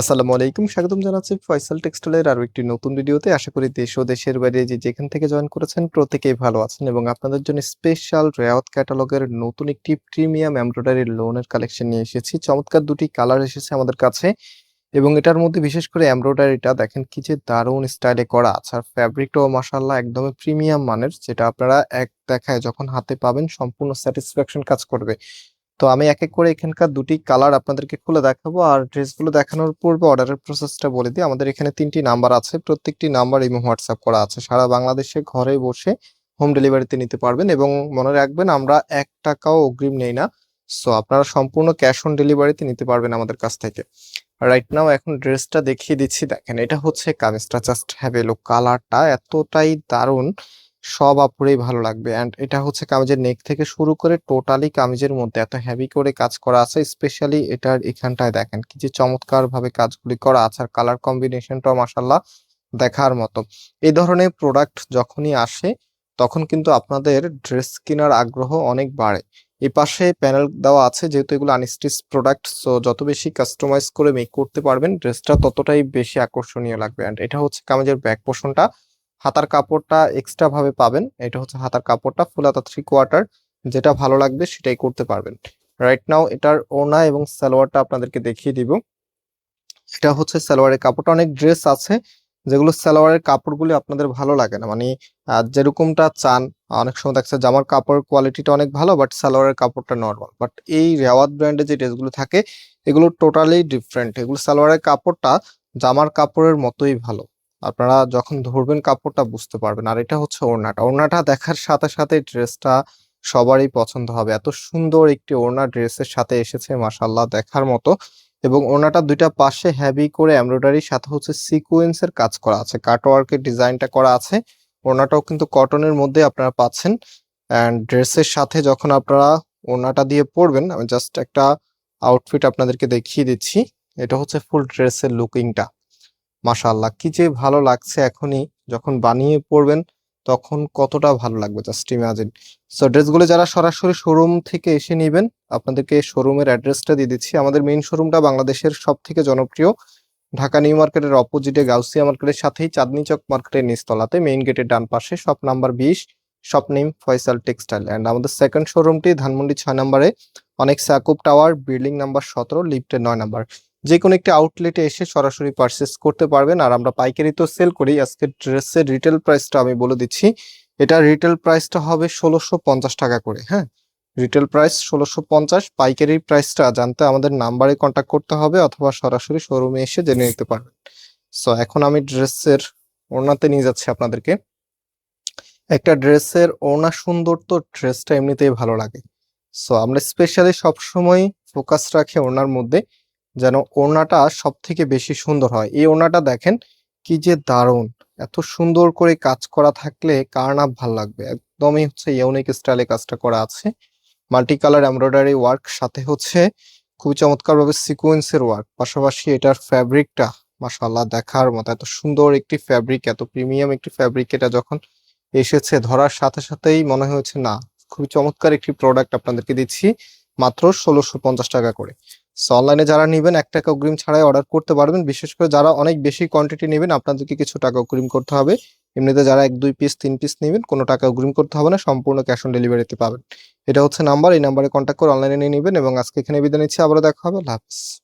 আসসালামু আলাইকুম, স্বাগতম জানাচ্ছি ফয়সাল টেক্সটাইলের আরও একটি নতুন ভিডিওতে। আশা করি দেশ ও দেশের বাইরে যে যেখান থেকে জয়েন করেছেন প্রত্যেকেই ভালো আছেন এবং আপনাদের জন্য স্পেশাল রেওয়াত ক্যাটালগের নতুন একটি প্রিমিয়াম এমব্রয়ডারি লোনের কালেকশন নিয়ে এসেছি। চমৎকার দুটি কালার এসেছে আমাদের কাছে এবং এটার মধ্যে বিশেষ করে এমব্রয়ডারিটা দেখেন কি যে দারুণ স্টাইলে করা আছে। আর ফ্যাব্রিকটাও মাসাল্লাহ একদমই প্রিমিয়াম মানের, যেটা আপনারা এক দেখায় যখন হাতে পাবেন সম্পূর্ণ স্যাটিসফ্যাকশন কাজ করবে। তো আমি এক এক করে এখানকার দুটি কালার আপনাদেরকে খুলে দেখাবো আর ড্রেসগুলো দেখানোর পূর্বে অর্ডারের প্রসেসটা বলে দিই। আমাদের এখানে তিনটি নাম্বার আছে, প্রত্যেকটি নাম্বার এবং হোয়াটসঅ্যাপ করা আছে। সারা বাংলাদেশে ঘরে বসে হোম ডেলিভারিতে নিতে পারবেন এবং মনে রাখবেন আমরা এক টাকাও অগ্রিম নেই না। সো আপনারা সম্পূর্ণ ক্যাশ অন ডেলিভারিতে নিতে পারবেন আমাদের কাছ থেকে। রাইট নাও এখন ড্রেসটা দেখিয়ে দিচ্ছি। দেখেন, এটা হচ্ছে কামিজটা জাস্ট হ্যাভেলো কালারটা এতটাই দারুণ। সব আপুরেই ভালো লাগবে। অ্যান্ড এটা হচ্ছে কামিজের নেক থেকে শুরু করে টোটালি কামিজের মধ্যে এত হ্যাভি করে কাজ করা আছে স্পেশালি এটার এখানটায় দেখেন কি যে চমৎকার ভাবে কাজগুলি করা আছে। আর কালার কম্বিনেশনটাও মাসাল্লাহ দেখার মতো। এই ধরনের প্রোডাক্ট যখনই আসে, তখন কিন্তু আপনাদের ড্রেস কেনার আগ্রহ অনেক বাড়ে। এই পাশে প্যানেল দেওয়া আছে, যেহেতু এগুলো আনস্টিচ প্রোডাক্ট সো যত বেশি কাস্টমাইজ করে মেক করতে পারবেন ড্রেসটা ততটাই বেশি আকর্ষণীয় লাগবে। অ্যান্ড এটা হচ্ছে কামিজের ব্যাক পোর্শনটা হাতার কাপড়টা এক্সট্রা ভাবে পাবেন। এটা হচ্ছে হাতার কাপড়টা ফুল হাতা থ্রি কোয়ার্টার যেটা ভালো লাগবে সেটাই করতে পারবেন। রাইট নাও এটার ওনা এবং সালোয়ারটা আপনাদেরকে দেখিয়ে দিব। এটা হচ্ছে সালোয়ারের কাপড়টা। অনেক ড্রেস আছে যেগুলো সালোয়ারের কাপড়গুলি আপনাদের ভালো লাগে না। মানে যেরকমটা চান অনেক সময় দেখছে জামার কাপড় কোয়ালিটিটা অনেক ভালো বাট সালোয়ারের কাপড়টা নর্মাল বাট এই রেওয়াত ব্র্যান্ডের যে ড্রেসগুলো থাকে, এগুলো টোটালি ডিফারেন্ট এগুলো সালোয়ারের কাপড়টা জামার কাপড়ের মতোই ভালো। আপনারা যখন ধরবেন কাপড়টা বুঝতে পারবেন। আর এটা হচ্ছে ওড়নাটা। ওড়নাটা দেখার সাথে সাথে ড্রেসটা সবারই পছন্দ হবে। এত সুন্দর একটি ওড়না ড্রেসের সাথে এসেছে মাসাল্লাহ দেখার মতো। এবং ওড়নাটা দুইটা পাশে হেভি করে এমব্রয়ডারির সাথে হচ্ছে সিকোয়েন্সের কাজ করা আছে। কাটওয়ার্কের ডিজাইনটা করা আছে। ওড়নাটাও কিন্তু কটনের মধ্যে আপনারা পাচ্ছেন। অ্যান্ড ড্রেসের সাথে যখন আপনারা ওড়নাটা দিয়ে পরবেন, আমি জাস্ট একটা আউটফিট আপনাদেরকে দেখিয়ে দিচ্ছি। এটা হচ্ছে ফুল ড্রেসের লুকিংটা মাশাআল্লাহ, কি যে ভালো লাগছে এখনই। যখন বানিয়ে পড়বেন, তখন কতটা ভালো লাগবে জাস্ট ইমাজিন। সো ড্রেসগুলো যারা সরাসরি শোরুম থেকে এসে নেবেন, আপনাদেরকে শোরুমের অ্যাড্রেসটা দিয়ে দিচ্ছি। আমাদের মেইন শোরুমটা বাংলাদেশের সব থেকে জনপ্রিয়। ঢাকা নিউ মার্কেটের অপোজিটে গাউসিয়া মার্কেটের সাথেই চাঁদনি চক মার্কেটের নিচতলাতে মেইন গেটের ডান পাশে শপ নাম্বার বিশ shop name Faisal textile and আমাদের সেকেন্ড শোরুমটি ধানমন্ডি ছয় নম্বরে অনেক সাকুব টাওয়ার বিল্ডিং নাম্বার সতেরো লিফটের নয় নাম্বার যে কোনো একটি আউটলেটে এসে সরাসরি পারচেস করতে পারবেন। আর আমরা পাইকারি তো সেল করি, আজকে ড্রেসের রিটেল প্রাইসটা আমি বলে দিচ্ছি। এটা রিটেল প্রাইসটা হবে ষোলোশো পঞ্চাশ টাকা করে হ্যাঁ? রিটেল প্রাইস ষোলোশো পঞ্চাশ, পাইকারি প্রাইসটা জানতে আমাদের নাম্বারে কন্ট্যাক্ট করতে হবে অথবা সরাসরি শোরুমে এসে জেনে নিতে পারবেন। সো এখন আমি ড্রেসের ওড়নাতে নিয়ে যাচ্ছি আপনাদেরকে। একটা ড্রেসের ওড়না সুন্দর তো ড্রেসটা এমনিতেই ভালো লাগে। সো আমরা স্পেশালি সবসময় ফোকাস রাখি ওড়নার মধ্যে। যেন ওড়নাটা সব থেকে বেশি সুন্দর হয়। এই ওড়নাটা দেখেন, কি যে দারুণ! এত সুন্দর করে কাজ করা থাকলে কার না ভালো লাগবে? একদমই হচ্ছে ইউনিক স্টাইলে কাজটা করা আছে। মাল্টি কালার এমব্রয়ডারি ওয়ার্ক সাথে হচ্ছে খুবই চমৎকার ভাবে সিকোয়েন্সের ওয়ার্ক পাশাপাশি এটার ফ্যাব্রিকটা মাশাআল্লাহ দেখার মতো। এত সুন্দর একটি ফ্যাব্রিক এত প্রিমিয়াম একটি ফ্যাব্রিক এটা যখন এসেছে ধরার সাথে সাথেই মনে হয়েছে, না, খুবই চমৎকার একটি প্রোডাক্ট আপনাদেরকে দিচ্ছি মাত্র ষোলোশো পঞ্চাশ টাকা করে। সো অনলাইনে যারা নেবেন, এক টাকা অগ্রিম ছাড়াই অর্ডার করতে পারবেন। বিশেষ করে যারা অনেক বেশি কোয়ান্টিটি নেবেন, আপনাদেরকে কিছু টাকা অগ্রিম করতে হবে। এমনিতে যারা এক, দুই পিস তিন পিস নেবেন, কোনো টাকা অগ্রিম করতে হবে না, সম্পূর্ণ ক্যাশ অন ডেলিভারিতে পাবেন। এটা হচ্ছে নাম্বার এই নাম্বারে কন্ট্যাক্ট করে অনলাইনে নিয়ে নেবেন। এবং আজকে এখানে বিদায় নিচ্ছি, আবারও দেখা হবে। আল্লাহ হাফিজ।